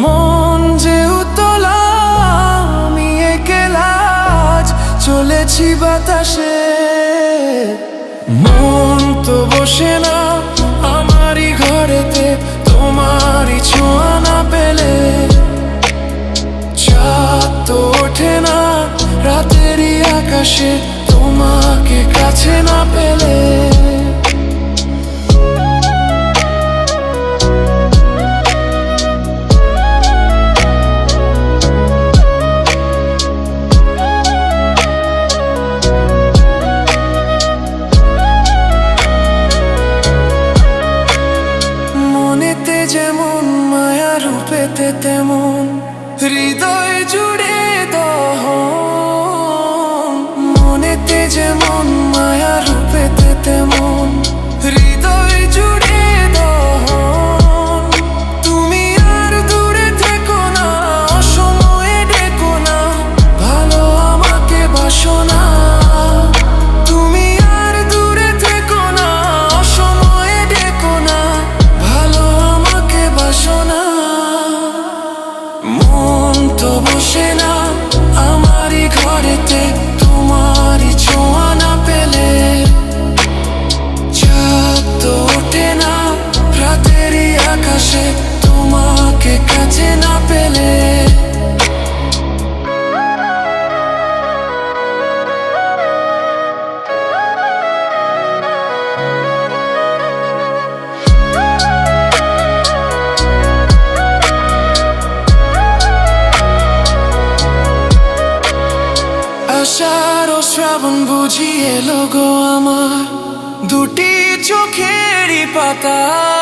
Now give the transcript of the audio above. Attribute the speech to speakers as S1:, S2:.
S1: মন যে উতলা, আমি একেলা আজ চলেছি বাতাসে। মন তো বসে না, আমারই ঘরেতে, তোমারই ছোঁয়া না পেলে। চাঁদ তো ওঠে না, রাতেরই আকাশে, তোমাকে কাছে না পেলে। রূপেতে তেমন হৃদয় জুড়ে দহ মনেতে যেমন মায়া রূপেতে তেমন শ্রাবণ বুঝিয়ে এলো গো আমার। দুটি চোখেরই পাতায়